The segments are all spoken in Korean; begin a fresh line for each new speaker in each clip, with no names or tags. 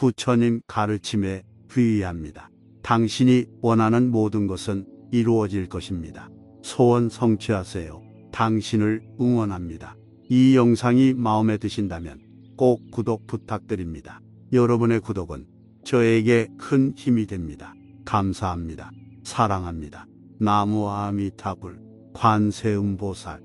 부처님 가르침에 귀의합니다. 당신이 원하는 모든 것은 이루어질 것입니다. 소원 성취하세요. 당신을 응원합니다. 이 영상이 마음에 드신다면 꼭 구독 부탁드립니다. 여러분의 구독은 저에게 큰 힘이 됩니다. 감사합니다. 사랑합니다. 나무 아미타불 관세음보살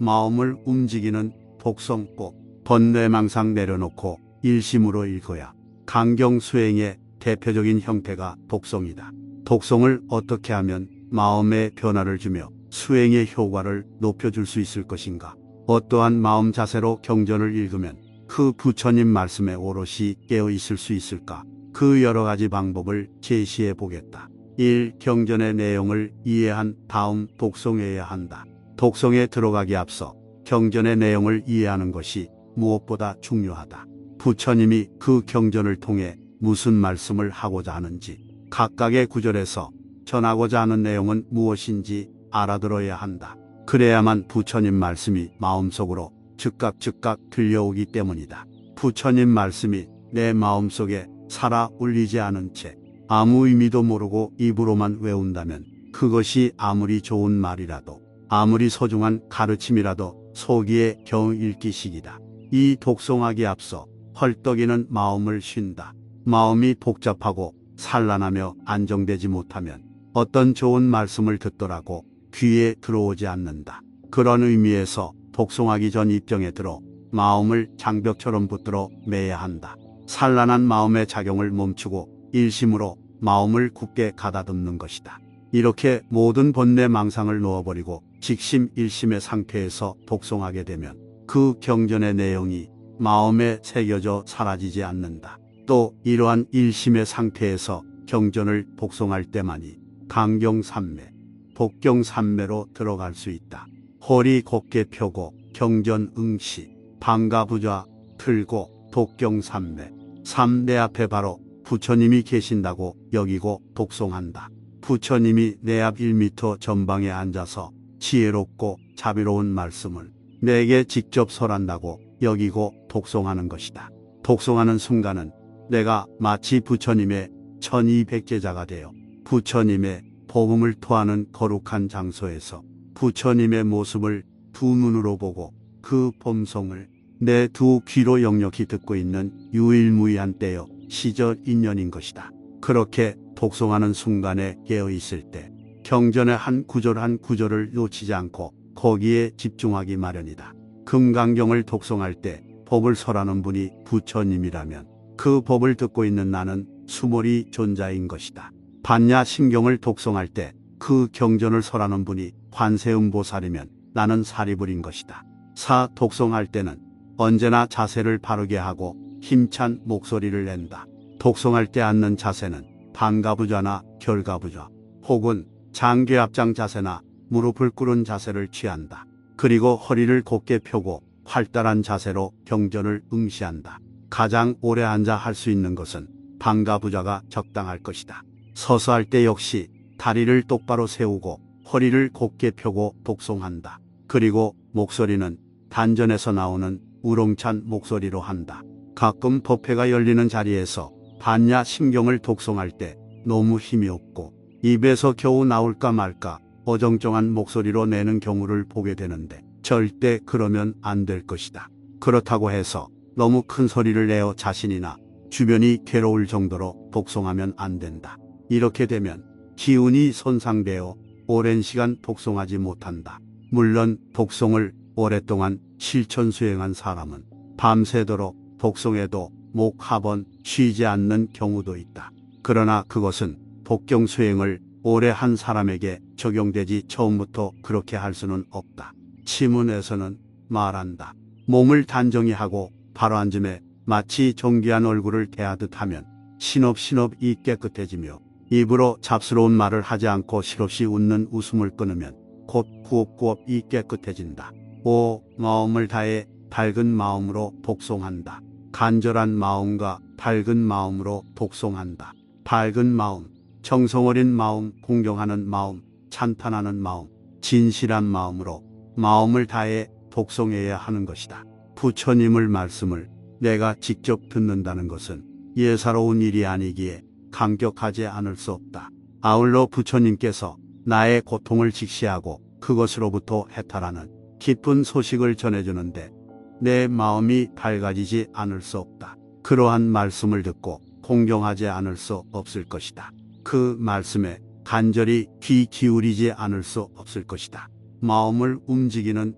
마음을 움직이는 독성법 번뇌망상 내려놓고 일심으로 읽어야 강경 수행의 대표적인 형태가 독성이다. 독성을 어떻게 하면 마음의 변화를 주며 수행의 효과를 높여줄 수 있을 것인가? 어떠한 마음 자세로 경전을 읽으면 그 부처님 말씀에 오롯이 깨어 있을 수 있을까? 그 여러 가지 방법을 제시해 보겠다. 1. 경전의 내용을 이해한 다음 독성해야 한다. 독성에 들어가기 앞서 경전의 내용을 이해하는 것이 무엇보다 중요하다. 부처님이 그 경전을 통해 무슨 말씀을 하고자 하는지, 각각의 구절에서 전하고자 하는 내용은 무엇인지 알아들어야 한다. 그래야만 부처님 말씀이 마음속으로 즉각 즉각 들려오기 때문이다. 부처님 말씀이 내 마음속에 살아 울리지 않은 채 아무 의미도 모르고 입으로만 외운다면 그것이 아무리 좋은 말이라도 아무리 소중한 가르침이라도 소기에 겨우 읽기식이다. 이 독송하기 앞서 헐떡이는 마음을 쉰다. 마음이 복잡하고 산란하며 안정되지 못하면 어떤 좋은 말씀을 듣더라고 귀에 들어오지 않는다. 그런 의미에서 독송하기 전 입정에 들어 마음을 장벽처럼 붙들어 매야 한다. 산란한 마음의 작용을 멈추고 일심으로 마음을 굳게 가다듬는 것이다. 이렇게 모든 번뇌 망상을 놓아버리고 직심 일심의 상태에서 독송하게 되면 그 경전의 내용이 마음에 새겨져 사라지지 않는다. 또 이러한 일심의 상태에서 경전을 독송할 때만이 강경산매, 복경산매로 들어갈 수 있다. 허리 곧게 펴고 경전 응시, 방가부좌 틀고 독경산매, 삼내 앞에 바로 부처님이 계신다고 여기고 독송한다. 부처님이 내 앞 1미터 전방에 앉아서 지혜롭고 자비로운 말씀을 내게 직접 설한다고 여기고 독송하는 것이다. 독송하는 순간은 내가 마치 부처님의 천이백제자가 되어 부처님의 복음을 토하는 거룩한 장소에서 부처님의 모습을 두 눈으로 보고 그 범성을 내 두 귀로 역력히 듣고 있는 유일무이한 때여 시절 인연인 것이다. 그렇게 독송하는 순간에 깨어 있을 때 경전의 한 구절 한 구절을 놓치지 않고 거기에 집중하기 마련이다. 금강경을 독송할 때 법을 설하는 분이 부처님이라면 그 법을 듣고 있는 나는 수몰이 존자인 것이다. 반야 신경을 독송할 때 그 경전을 설하는 분이 관세음보살이면 나는 사리불인 것이다. 사 독송할 때는 언제나 자세를 바르게 하고 힘찬 목소리를 낸다. 독송할 때 앉는 자세는 반가부좌나 결가부좌 혹은 장괴압장 자세나 무릎을 꿇은 자세를 취한다. 그리고 허리를 곧게 펴고 활달한 자세로 경전을 응시한다. 가장 오래 앉아 할 수 있는 것은 반가부좌가 적당할 것이다. 서서 할 때 역시 다리를 똑바로 세우고 허리를 곧게 펴고 독송한다. 그리고 목소리는 단전에서 나오는 우렁찬 목소리로 한다. 가끔 법회가 열리는 자리에서 반야 심경을 독송할 때 너무 힘이 없고 입에서 겨우 나올까 말까 어정쩡한 목소리로 내는 경우를 보게 되는데 절대 그러면 안 될 것이다. 그렇다고 해서 너무 큰 소리를 내어 자신이나 주변이 괴로울 정도로 독송하면 안 된다. 이렇게 되면 기운이 손상되어 오랜 시간 독송하지 못한다. 물론 독송을 오랫동안 실천 수행한 사람은 밤새도록 독송해도 목 하번 쉬지 않는 경우도 있다. 그러나 그것은 복경 수행을 오래 한 사람에게 적용되지 처음부터 그렇게 할 수는 없다. 치문에서는 말한다. 몸을 단정히 하고 바로 앉음에 마치 정귀한 얼굴을 대하듯 하면 신업신업 이 깨끗해지며 입으로 잡스러운 말을 하지 않고 실없이 웃는 웃음을 끊으면 곧 구업구업 이 깨끗해진다. 오 마음을 다해 밝은 마음으로 독송한다. 간절한 마음과 밝은 마음으로 독송한다. 밝은 마음, 정성어린 마음, 공경하는 마음, 찬탄하는 마음, 진실한 마음으로 마음을 다해 독송해야 하는 것이다. 부처님을 말씀을 내가 직접 듣는다는 것은 예사로운 일이 아니기에 감격하지 않을 수 없다. 아울러 부처님께서 나의 고통을 직시하고 그것으로부터 해탈하는 기쁜 소식을 전해주는데 내 마음이 밝아지지 않을 수 없다. 그러한 말씀을 듣고 공경하지 않을 수 없을 것이다. 그 말씀에 간절히 귀 기울이지 않을 수 없을 것이다. 마음을 움직이는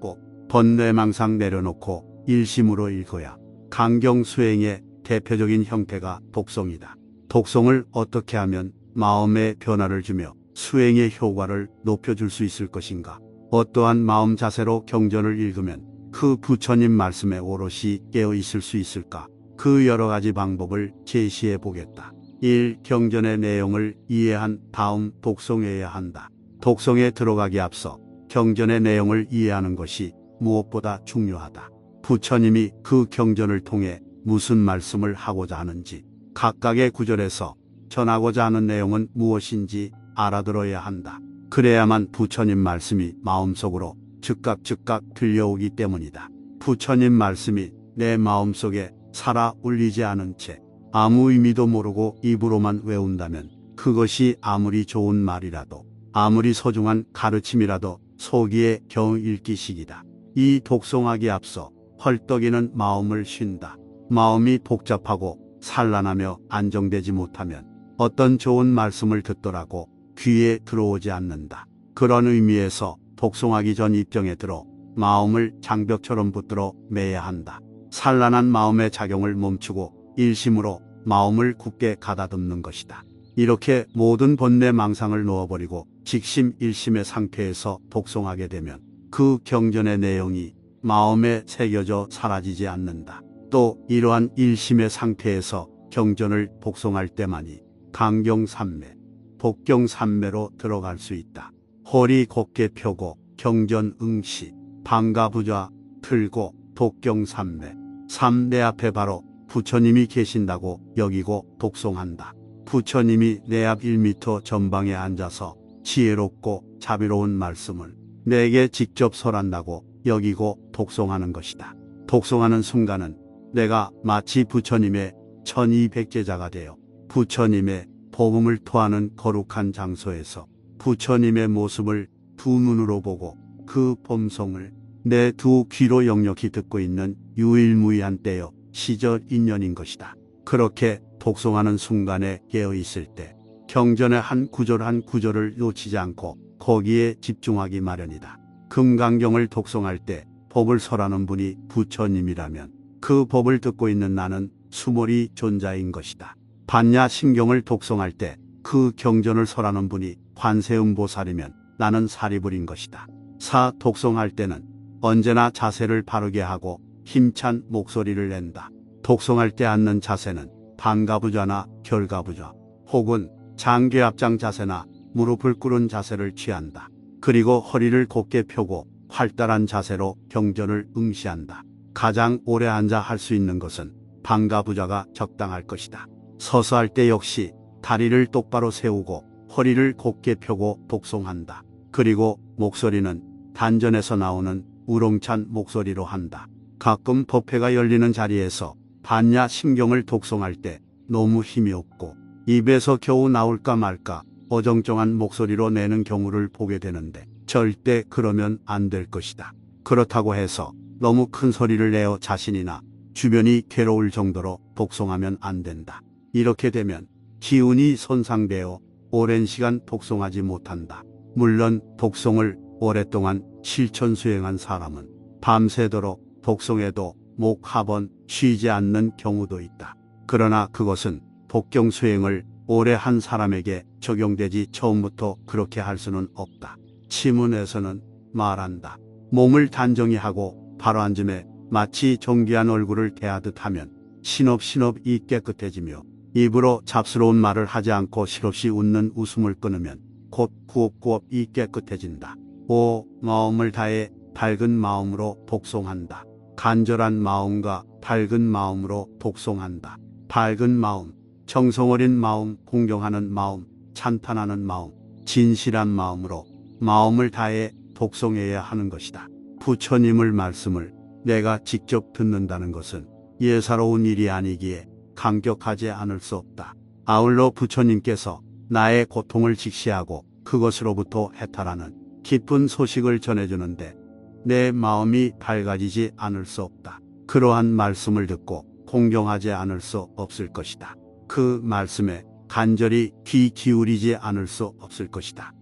꼭 번뇌망상 내려놓고 일심으로 읽어야 강경 수행의 대표적인 형태가 독성이다. 독성을 어떻게 하면 마음의 변화를 주며 수행의 효과를 높여줄 수 있을 것인가? 어떠한 마음 자세로 경전을 읽으면 그 부처님 말씀에 오롯이 깨어 있을 수 있을까? 그 여러 가지 방법을 제시해 보겠다. 1. 경전의 내용을 이해한 다음 독송해야 한다. 독송에 들어가기 앞서 경전의 내용을 이해하는 것이 무엇보다 중요하다. 부처님이 그 경전을 통해 무슨 말씀을 하고자 하는지, 각각의 구절에서 전하고자 하는 내용은 무엇인지 알아들어야 한다. 그래야만 부처님 말씀이 마음속으로 즉각 즉각 들려오기 때문이다. 부처님 말씀이 내 마음속에 살아 울리지 않은 채 아무 의미도 모르고 입으로만 외운다면 그것이 아무리 좋은 말이라도 아무리 소중한 가르침이라도 속이에 겨우 읽기식이다. 이 독송하기 앞서 헐떡이는 마음을 쉰다. 마음이 복잡하고 산란하며 안정되지 못하면 어떤 좋은 말씀을 듣더라고 귀에 들어오지 않는다. 그런 의미에서 독송하기 전 입정에 들어 마음을 장벽처럼 붙들어 매야 한다. 산란한 마음의 작용을 멈추고 일심으로 마음을 굳게 가다듬는 것이다. 이렇게 모든 번뇌 망상을 놓아버리고 직심 일심의 상태에서 독송하게 되면 그 경전의 내용이 마음에 새겨져 사라지지 않는다. 또 이러한 일심의 상태에서 경전을 독송할 때만이 강경삼매, 복경삼매로 들어갈 수 있다. 허리 곧게 펴고 경전 응시, 방가부좌 틀고 독경삼매, 삼내 앞에 바로 부처님이 계신다고 여기고 독송한다. 부처님이 내 앞 1미터 전방에 앉아서 지혜롭고 자비로운 말씀을 내게 직접 설한다고 여기고 독송하는 것이다. 독송하는 순간은 내가 마치 부처님의 천이백제자가 되어 부처님의 복음을 토하는 거룩한 장소에서 부처님의 모습을 두 눈으로 보고 그 범송을 내 두 귀로 역력히 듣고 있는 유일무이한 때여 시절 인연인 것이다. 그렇게 독송하는 순간에 깨어 있을 때 경전의 한 구절 한 구절을 놓치지 않고 거기에 집중하기 마련이다. 금강경을 독송할 때 법을 설하는 분이 부처님이라면 그 법을 듣고 있는 나는 수몰이 존자인 것이다. 반야 신경을 독송할 때 그 경전을 설하는 분이 관세음보살이면 나는 사리불인 것이다. 사 독송할 때는 언제나 자세를 바르게 하고 힘찬 목소리를 낸다. 독송할 때 앉는 자세는 반가부좌나 결가부좌 혹은 장괴압장 자세나 무릎을 꿇은 자세를 취한다. 그리고 허리를 곧게 펴고 활달한 자세로 경전을 응시한다. 가장 오래 앉아 할 수 있는 것은 반가부좌가 적당할 것이다. 서서 할 때 역시 다리를 똑바로 세우고 허리를 곧게 펴고 독송한다. 그리고 목소리는 단전에서 나오는 우렁찬 목소리로 한다. 가끔 법회가 열리는 자리에서 반야 심경을 독송할 때 너무 힘이 없고 입에서 겨우 나올까 말까 어정쩡한 목소리로 내는 경우를 보게 되는데 절대 그러면 안 될 것이다. 그렇다고 해서 너무 큰 소리를 내어 자신이나 주변이 괴로울 정도로 독송하면 안 된다. 이렇게 되면 기운이 손상되어 오랜 시간 독송하지 못한다. 물론 독송을 오랫동안 실천 수행한 사람은 밤새도록 독송해도 목 하번 쉬지 않는 경우도 있다. 그러나 그것은 독경 수행을 오래 한 사람에게 적용되지 처음부터 그렇게 할 수는 없다. 치문에서는 말한다. 몸을 단정히 하고 바로 앉음에 마치 정귀한 얼굴을 대하듯 하면 신업신업 이 깨끗해지며 입으로 잡스러운 말을 하지 않고 실없이 웃는 웃음을 끊으면 곧 구업구업 이 깨끗해진다. 오 마음을 다해 밝은 마음으로 독송한다. 간절한 마음과 밝은 마음으로 독송한다. 밝은 마음, 정성어린 마음, 공경하는 마음, 찬탄하는 마음, 진실한 마음으로 마음을 다해 독송해야 하는 것이다. 부처님을 말씀을 내가 직접 듣는다는 것은 예사로운 일이 아니기에 감격하지 않을 수 없다. 아울러 부처님께서 나의 고통을 직시하고 그것으로부터 해탈하는 기쁜 소식을 전해주는데 내 마음이 밝아지지 않을 수 없다. 그러한 말씀을 듣고 공경하지 않을 수 없을 것이다. 그 말씀에 간절히 귀 기울이지 않을 수 없을 것이다.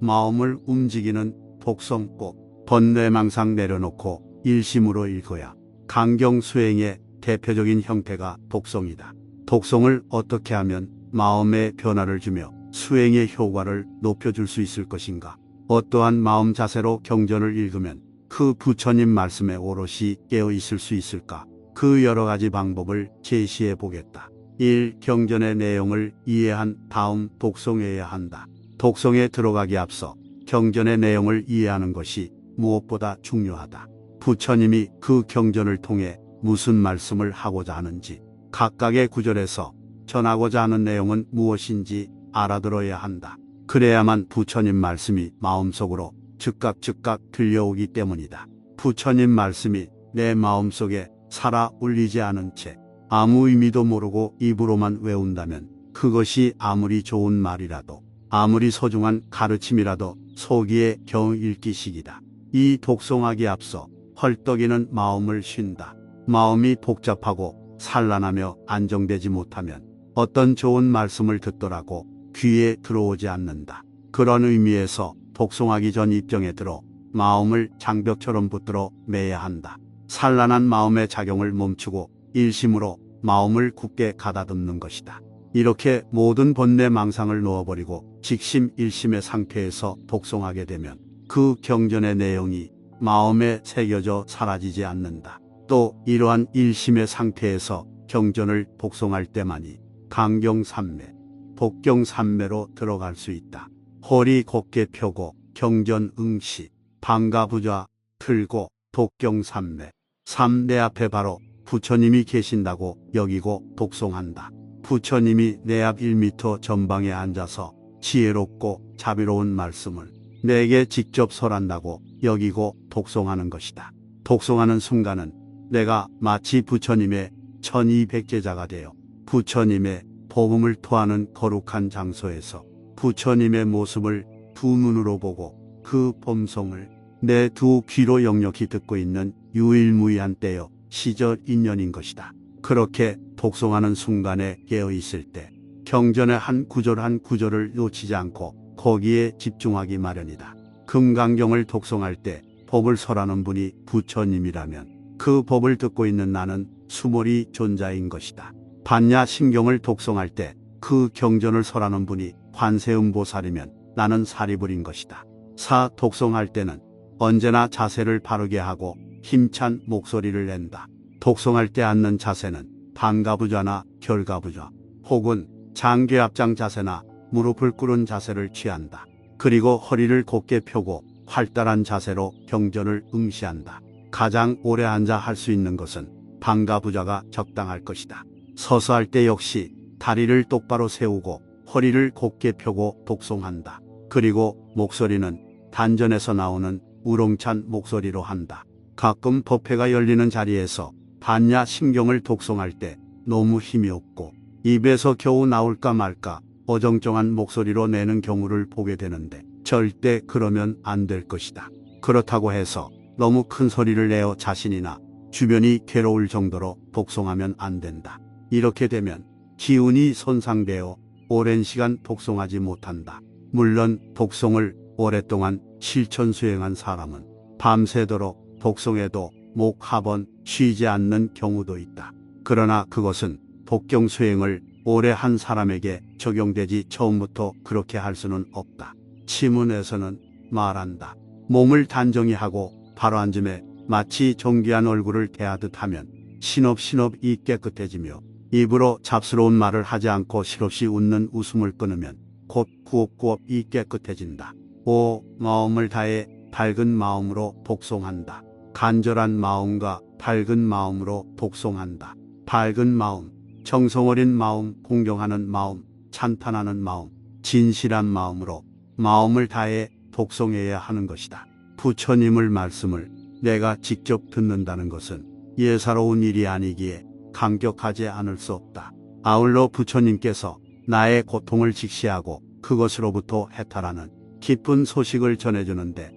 마음을 움직이는 독성법, 번뇌망상 내려놓고 일심으로 읽어야 강경 수행의 대표적인 형태가 독성이다. 독성을 어떻게 하면 마음의 변화를 주며 수행의 효과를 높여줄 수 있을 것인가? 어떠한 마음 자세로 경전을 읽으면 그 부처님 말씀에 오롯이 깨어 있을 수 있을까? 그 여러 가지 방법을 제시해 보겠다. 1. 경전의 내용을 이해한 다음 독송해야 한다. 독송에 들어가기 앞서 경전의 내용을 이해하는 것이 무엇보다 중요하다. 부처님이 그 경전을 통해 무슨 말씀을 하고자 하는지, 각각의 구절에서 전하고자 하는 내용은 무엇인지 알아들어야 한다. 그래야만 부처님 말씀이 마음속으로 즉각 즉각 들려오기 때문이다. 부처님 말씀이 내 마음속에 살아 울리지 않은 채 아무 의미도 모르고 입으로만 외운다면 그것이 아무리 좋은 말이라도 아무리 소중한 가르침이라도 속이에 겨우 읽기식이다. 이 독송하기 앞서 헐떡이는 마음을 쉰다. 마음이 복잡하고 산란하며 안정되지 못하면 어떤 좋은 말씀을 듣더라고 귀에 들어오지 않는다. 그런 의미에서 독송하기 전 입정에 들어 마음을 장벽처럼 붙들어 매야 한다. 산란한 마음의 작용을 멈추고 일심으로 마음을 굳게 가다듬는 것이다. 이렇게 모든 번뇌 망상을 놓아버리고 직심 일심의 상태에서 독송하게 되면 그 경전의 내용이 마음에 새겨져 사라지지 않는다. 또 이러한 일심의 상태에서 경전을 독송할 때만이 강경삼매, 복경삼매로 들어갈 수 있다. 허리 곧게 펴고 경전 응시, 방가부좌 들고 독경삼매, 삼 내 앞에 바로 부처님이 계신다고 여기고 독송한다. 부처님이 내 앞 1미터 전방에 앉아서 지혜롭고 자비로운 말씀을 내게 직접 설한다고 여기고 독송하는 것이다. 독송하는 순간은 내가 마치 부처님의 천이백제자가 되어 부처님의 복음을 토하는 거룩한 장소에서 부처님의 모습을 두 눈으로 보고 그 범성을 내 두 귀로 역력히 듣고 있는 유일무이한 때여 시절 인연인 것이다. 그렇게 독송하는 순간에 깨어 있을 때 경전의 한 구절 한 구절을 놓치지 않고 거기에 집중하기 마련이다. 금강경을 독송할 때 법을 설하는 분이 부처님이라면 그 법을 듣고 있는 나는 수몰이 존자인 것이다. 반야 신경을 독송할 때 그 경전을 설하는 분이 관세음보살이면 나는 사리불인 것이다. 사 독송할 때는 언제나 자세를 바르게 하고 힘찬 목소리를 낸다. 독송할 때 앉는 자세는 반가부좌나 결가부좌 혹은 장괴압장 자세나 무릎을 꿇은 자세를 취한다. 그리고 허리를 곧게 펴고 활달한 자세로 경전을 응시한다. 가장 오래 앉아 할 수 있는 것은 반가부좌가 적당할 것이다. 서서 할 때 역시 다리를 똑바로 세우고 허리를 곧게 펴고 독송한다. 그리고 목소리는 단전에서 나오는 우렁찬 목소리로 한다. 가끔 법회가 열리는 자리에서 반야 신경을 독송할 때 너무 힘이 없고 입에서 겨우 나올까 말까 어정쩡한 목소리로 내는 경우를 보게 되는데 절대 그러면 안 될 것이다. 그렇다고 해서 너무 큰 소리를 내어 자신이나 주변이 괴로울 정도로 독송하면 안 된다. 이렇게 되면 기운이 손상되어 오랜 시간 독송하지 못한다. 물론 독송을 오랫동안 실천 수행한 사람은 밤새도록 독송해도 목 하번 쉬지 않는 경우도 있다. 그러나 그것은 독경 수행을 오래 한 사람에게 적용되지 처음부터 그렇게 할 수는 없다. 치문에서는 말한다. 몸을 단정히 하고 바로 앉음에 마치 정귀한 얼굴을 대하듯 하면 신업신업이 깨끗해지며 입으로 잡스러운 말을 하지 않고 실없이 웃는 웃음을 끊으면 곧 구업구업 이 깨끗해진다. 오 마음을 다해 밝은 마음으로 독송한다. 간절한 마음과 밝은 마음으로 독송한다. 밝은 마음, 정성어린 마음, 공경하는 마음, 찬탄하는 마음, 진실한 마음으로 마음을 다해 독송해야 하는 것이다. 부처님을 말씀을 내가 직접 듣는다는 것은 예사로운 일이 아니기에 감격하지 않을 수 없다. 아울러 부처님께서 나의 고통을 직시하고 그것으로부터 해탈하는 기쁜 소식을 전해주는데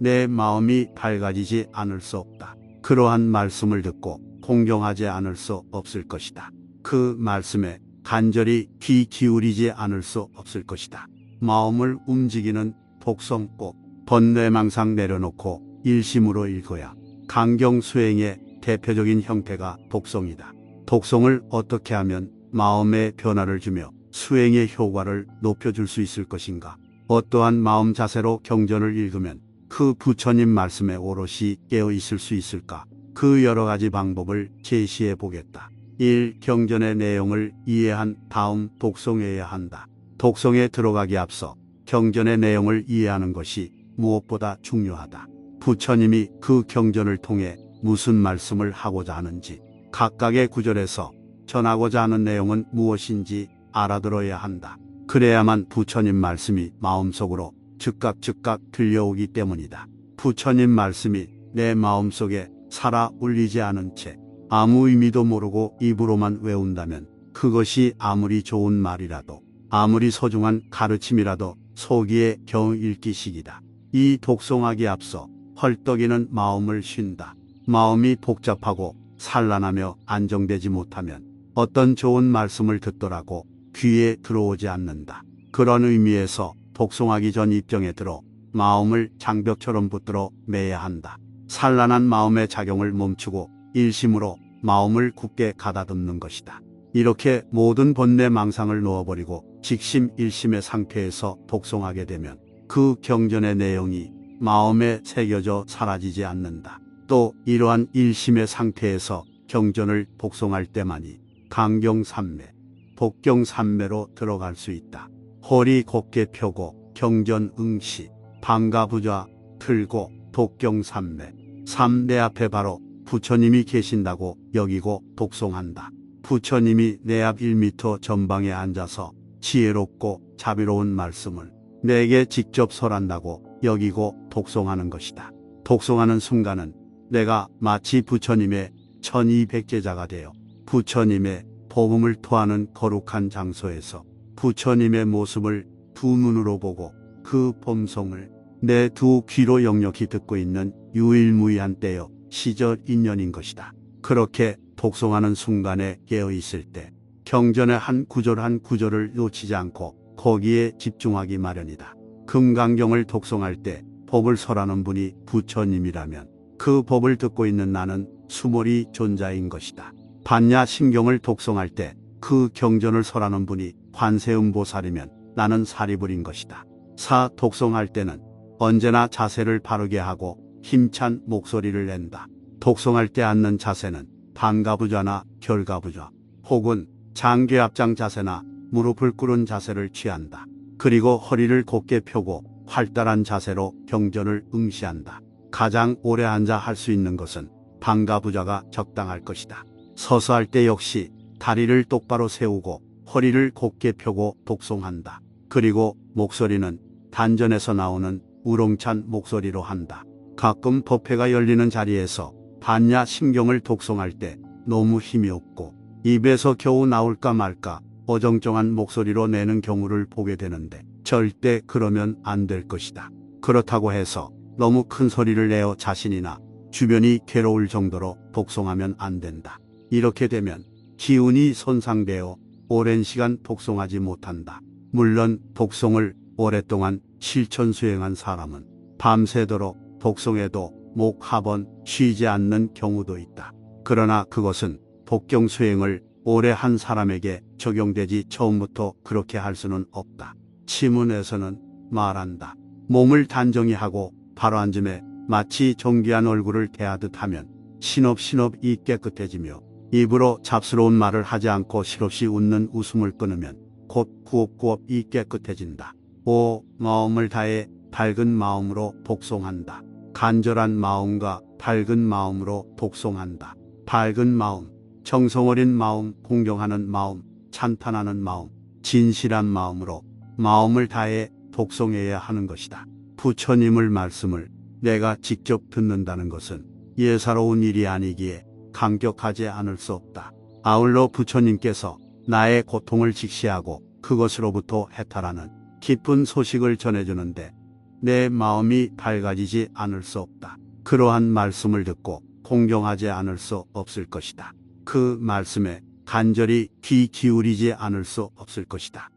내 마음이 밝아지지 않을 수 없다. 그러한 말씀을 듣고 공경하지 않을 수 없을 것이다. 그 말씀에 간절히 귀 기울이지 않을 수 없을 것이다. 마음을 움직이는 독성 꼭 번뇌망상 내려놓고 일심으로 읽어야 강경 수행의 대표적인 형태가 독성이다. 독성을 어떻게 하면 마음에 변화를 주며 수행의 효과를 높여줄 수 있을 것인가? 어떠한 마음 자세로 경전을 읽으면 그 부처님 말씀에 오롯이 깨어 있을 수 있을까? 그 여러 가지 방법을 제시해 보겠다. 1. 경전의 내용을 이해한 다음 독송해야 한다. 독송에 들어가기 앞서 경전의 내용을 이해하는 것이 무엇보다 중요하다. 부처님이 그 경전을 통해 무슨 말씀을 하고자 하는지, 각각의 구절에서 전하고자 하는 내용은 무엇인지 알아들어야 한다. 그래야만 부처님 말씀이 마음속으로 즉각 즉각 들려오기 때문이다. 부처님 말씀이 내 마음속에 살아 울리지 않은 채 아무 의미도 모르고 입으로만 외운다면 그것이 아무리 좋은 말이라도 아무리 소중한 가르침이라도 속이에 겨우 읽기식이다. 이 독송하기 앞서 헐떡이는 마음을 쉰다. 마음이 복잡하고 산란하며 안정되지 못하면 어떤 좋은 말씀을 듣더라고 귀에 들어오지 않는다. 그런 의미에서 독송하기 전 입정에 들어 마음을 장벽처럼 붙들어 매야 한다. 산란한 마음의 작용을 멈추고 일심으로 마음을 굳게 가다듬는 것이다. 이렇게 모든 번뇌 망상을 놓아버리고 직심 일심의 상태에서 독송하게 되면 그 경전의 내용이 마음에 새겨져 사라지지 않는다. 또 이러한 일심의 상태에서 경전을 복송할 때만이 강경삼매, 복경삼매로 들어갈 수 있다. 허리 곧게 펴고 경전 응시, 방가부좌 틀고 독경삼매, 삼내 앞에 바로 부처님이 계신다고 여기고 독송한다. 부처님이 내 앞 1미터 전방에 앉아서 지혜롭고 자비로운 말씀을 내게 직접 설한다고 여기고 독송하는 것이다. 독송하는 순간은 내가 마치 부처님의 천이백제자가 되어 부처님의 복음을 토하는 거룩한 장소에서 부처님의 모습을 두 눈으로 보고 그 범성을 내 두 귀로 역력히 듣고 있는 유일무이한 때여 시절 인연인 것이다. 그렇게 독송하는 순간에 깨어 있을 때 경전의 한 구절 한 구절을 놓치지 않고 거기에 집중하기 마련이다. 금강경을 독송할 때 법을 설하는 분이 부처님이라면 그 법을 듣고 있는 나는 수몰이 존자인 것이다. 반야 신경을 독송할 때 그 경전을 설하는 분이 관세음보살이면 나는 사리불인 것이다. 사 독송할 때는 언제나 자세를 바르게 하고 힘찬 목소리를 낸다. 독송할 때 앉는 자세는 반가부좌나 결가부좌 혹은 장괴 앞장 자세나 무릎을 꿇은 자세를 취한다. 그리고 허리를 곧게 펴고 활달한 자세로 경전을 응시한다. 가장 오래 앉아 할 수 있는 것은 반가부좌가 적당할 것이다. 서서 할 때 역시 다리를 똑바로 세우고 허리를 곧게 펴고 독송한다. 그리고 목소리는 단전에서 나오는 우렁찬 목소리로 한다. 가끔 법회가 열리는 자리에서 반야 신경을 독송할 때 너무 힘이 없고 입에서 겨우 나올까 말까 어정쩡한 목소리로 내는 경우를 보게 되는데 절대 그러면 안 될 것이다. 그렇다고 해서 너무 큰 소리를 내어 자신이나 주변이 괴로울 정도로 독송하면 안 된다. 이렇게 되면 기운이 손상되어 오랜 시간 독송하지 못한다. 물론 독송을 오랫동안 실천 수행한 사람은 밤새도록 독송해도 목 하번 쉬지 않는 경우도 있다. 그러나 그것은 복경 수행을 오래 한 사람에게 적용되지 처음부터 그렇게 할 수는 없다. 치문에서는 말한다. 몸을 단정히 하고 바로 앉음에 마치 정귀한 얼굴을 대하듯 하면 신업신업 이 깨끗해지며 입으로 잡스러운 말을 하지 않고 실없이 웃는 웃음을 끊으면 곧 구업구업 이 깨끗해진다. 오 마음을 다해 밝은 마음으로 복송한다. 간절한 마음과 밝은 마음으로 복송한다. 밝은 마음, 정성 어린 마음, 공경하는 마음, 찬탄하는 마음, 진실한 마음으로 마음을 다해 독송해야 하는 것이다. 부처님을 말씀을 내가 직접 듣는다는 것은 예사로운 일이 아니기에 감격하지 않을 수 없다. 아울러 부처님께서 나의 고통을 직시하고 그것으로부터 해탈하는 기쁜 소식을 전해주는데 내 마음이 밝아지지 않을 수 없다. 그러한 말씀을 듣고 공경하지 않을 수 없을 것이다. 그 말씀에 간절히 귀 기울이지 않을 수 없을 것이다.